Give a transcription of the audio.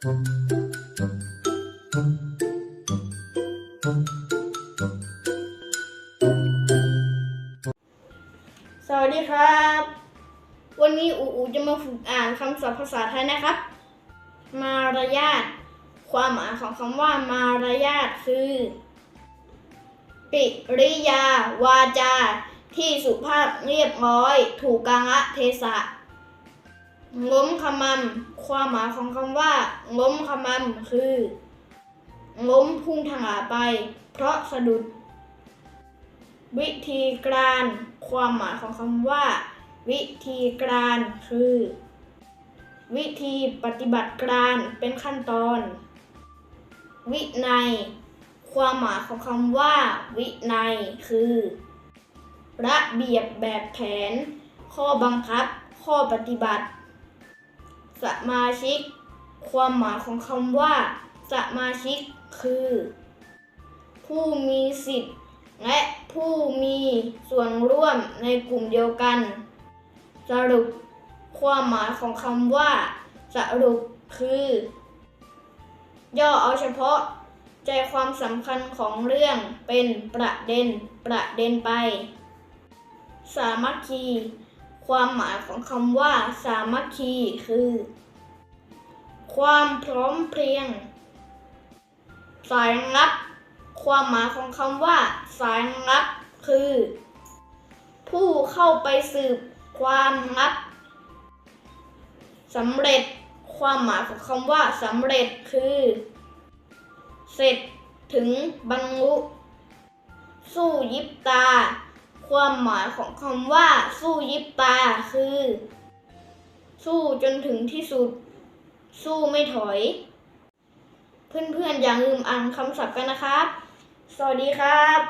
สวัสดีครับ วันนี้อูอูจะมาฝึกอ่านคำศัพท์ภาษาไทยนะครับ มารยาทความหมายของคำว่ามารยาทคือ ปิริยา วาจา ที่สุภาพเรียบร้อย ถูกกาละเทศะ ล้มขมำความหมายของคำว่าล้มขมำคือล้มพุ่งทางหาไป เพราะสะดุด วิธีการ ความหมายของคำว่า วิธีการคือ วิธีปฏิบัติการเป็นขั้นตอน วินัย ความหมายของคำว่า วินัยคือ ระเบียบแบบแผน ข้อบังคับ ข้อปฏิบัติ สมาชิก ความหมายของคำว่า สมาชิกคือ ผู้มีสิทธิ์และผู้มีส่วนร่วมในกลุ่มเดียวกัน สรุป ความหมายของคำว่า สรุปคือ ย่อเอาเฉพาะ ใจความสำคัญของเรื่องเป็นประเด็นประเด็นไป สามัคคี ความหมายของคำว่า สามัคคีคือ ความพร้อมเพรียง สายงับ ความหมายของคำว่า สายงับคือ ผู้เข้าไปสืบความงับสำเร็จ ความหมายของคำว่าสำเร็จคือ เสร็จถึงบรรลุสู้ยิบตา ความหมายของคำว่า สู้ยิบตาคือ สู้จนถึงที่สุด สู้ไม่ถอย เพื่อนๆอย่าลืมอ่านคำศัพท์กันนะครับ สวัสดีครับ